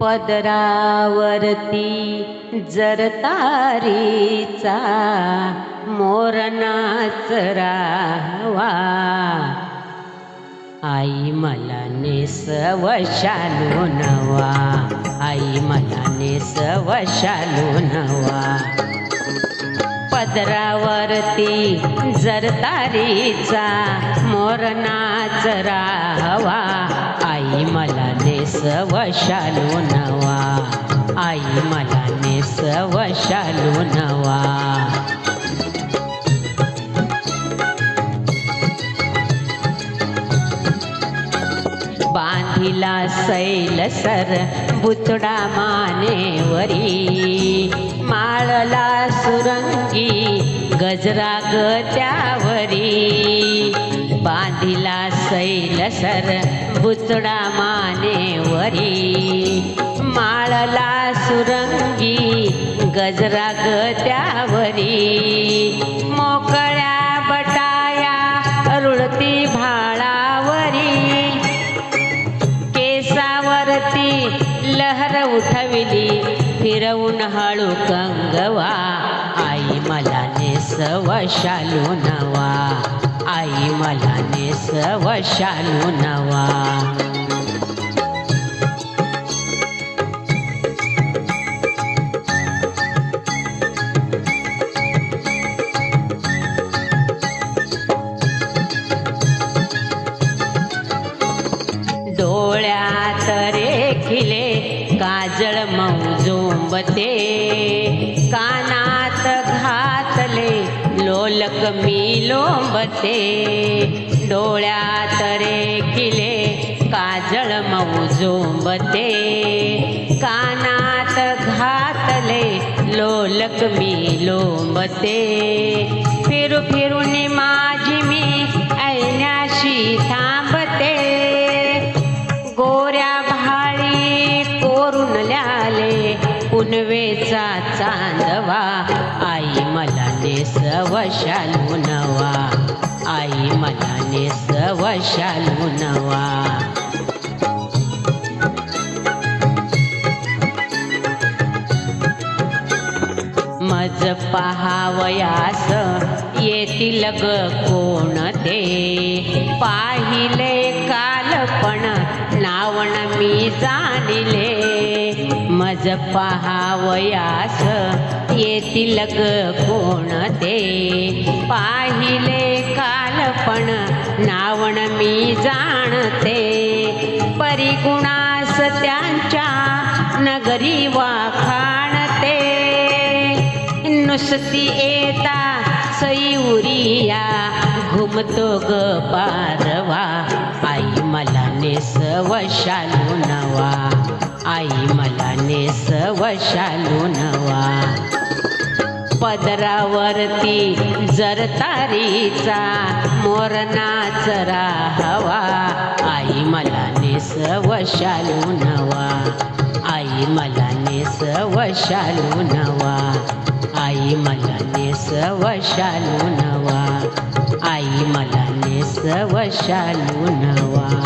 पदरावरती जर तारीचा मोर नाच आई मला नेसवशालू नवा. आई मला नेसवशालू नवा. पदरावरती जर तारीचा मोर नाच आई मला नेसवशालू नवा. आई मला नेसवशालू नवा. बांधिला सैल सर बुचडा मानेवरी माळला सुरंगी गजरा गत्यावरी बांधिला सैल सर बुचडा मानेवरी माळला सुरंगी गजरा गत्यावरी मोकळ्या लहर उठविली फिरवून हळू कंगवा आई मला नेसवशालू नवा. आई मला नेसवशालू नवा. काजळ मौजोंबते. कानात घातले लोलक मी लोंबते. डोळ्यात रेखिले काजळ मौजोंबते. कानात घातले लोलक मी लोंबते. फिरू फिरून मा कोरून पुनवेचा चांदवा आई मला नेसवशालू नवा आई मला नेसवशालू नवा मज पहावयास येतील ग कोण ते? पाहिले पहावयास. येतील ग कोण ते? पाहिले कालपण नावण मी जाणते. परिगुणास त्यांच्या नगरी वाखाणते. नुसती येता सईउरिया घुमतो ग पारवा. आई मला नेसवशालू नवा आई मला नेसवशालू नवा. पदरावरती जर तारीचा मोर नाच हवा. आई मला नेसवशालू नवा. आई मला नेसवशालू नवा. आई मला नेसवशालू नवा. आई मला नेसवशालू नवा.